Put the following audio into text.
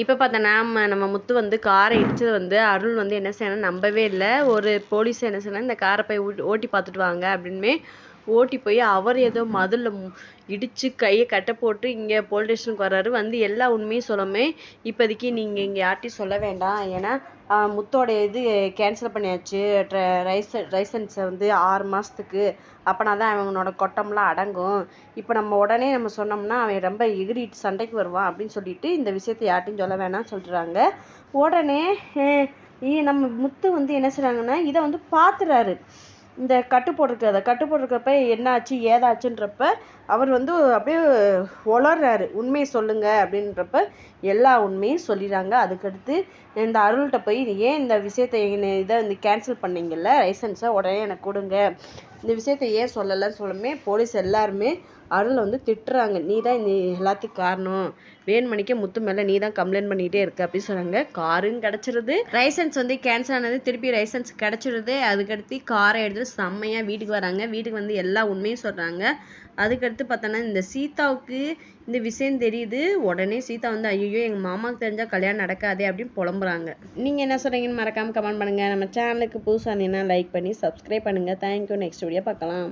இப்போ பார்த்தோன்னா நம்ம நம்ம முத்து வந்து காரை இடிச்சது வந்து அருள் வந்து என்ன செய்யணும் நம்பவே இல்லை. ஒரு போலீஸ் என்ன செய்யணும் இந்த காரை போய் ஓட்டி ஓட்டி பார்த்துட்டு வாங்க அப்படின்னு ஓட்டி போய் அவர் ஏதோ மதில் இடித்து கையை கட்டை போட்டு இங்கே போலீஸ் ஸ்டேஷனுக்கு வர்றாரு. வந்து எல்லா உண்மையும் சொல்லமே. இப்போதைக்கு நீங்கள் இங்கே யார்ட்டையும் சொல்ல வேண்டாம். ஏன்னா முத்தோடைய முத்தோட இது கேன்சல் பண்ணியாச்சு. ரைச லைசன்ஸை வந்து ஆறு மாதத்துக்கு அப்போனா தான் அவனோட கொட்டம்லாம் அடங்கும். இப்போ நம்ம உடனே நம்ம சொன்னோம்னா அவன் ரொம்ப எகிரிட்டு சண்டைக்கு வருவான் அப்படின்னு சொல்லிட்டு இந்த விஷயத்தை யார்ட்டையும் சொல்ல வேணாம்னு சொல்கிறாங்க உடனே நம்ம முத்து வந்து என்ன செய்கிறாங்கன்னா இதை வந்து பார்த்துறாரு இந்த கட்டு போட்டிருக்கிறத கட்டு போட்டிருக்கப்ப என்னாச்சு ஏதாச்சுன்றப்ப அவர் வந்து அப்படியே உளர்றாரு. உண்மையை சொல்லுங்க அப்படின்றப்ப எல்லா உண்மையும் சொல்லிடுறாங்க. அதுக்கடுத்து இந்த அருள்கிட்ட போய் ஏன் இந்த விஷயத்தை என்ன- இதை வந்து கேன்சல் பண்ணீங்கல்ல? லைசன்ஸை உடனே எனக்கு கொடுங்க. இந்த விஷயத்தை ஏன் சொல்லலைன்னு சொல்லுமே போலீஸ் எல்லாருமே அருளை வந்து திட்டுறாங்க. நீ தான் இந்த எல்லாத்துக்கும் காரணம். வேணுமணிக்கே முத்து மேலே நீ தான் கம்ப்ளைண்ட் பண்ணிகிட்டே இருக்க அப்படின்னு சொன்னாங்க. காரும் கிடச்சிருது. லைசன்ஸ் வந்து கேன்சல் ஆனது. திருப்பி லைசன்ஸ் கிடச்சிருது. அதுக்கடுத்து காரை எடுத்துட்டு செம்மையாக வீட்டுக்கு வராங்க. வீட்டுக்கு வந்து எல்லா உண்மையும் சொல்கிறாங்க அதுக்கடுத்து பார்த்தோன்னா இந்த சீதாவுக்கு இந்த விஷயம் தெரியுது. உடனே சீதா வந்து ஐயோ எங்கள் மாமாவுக்கு தெரிஞ்சால் கல்யாணம் நடக்காதே அப்படின்னு புலம்புறாங்க. நீங்கள் என்ன சொல்கிறீங்கன்னு மறக்காமல் கமெண்ட் பண்ணுங்கள் நம்ம சேனலுக்கு புதுசாக இருந்தீங்கன்னா லைக் பண்ணி சப்ஸ்கிரைப் பண்ணுங்கள் தேங்க்யூ நெக்ஸ்ட் வீடியோ பார்க்கலாம்.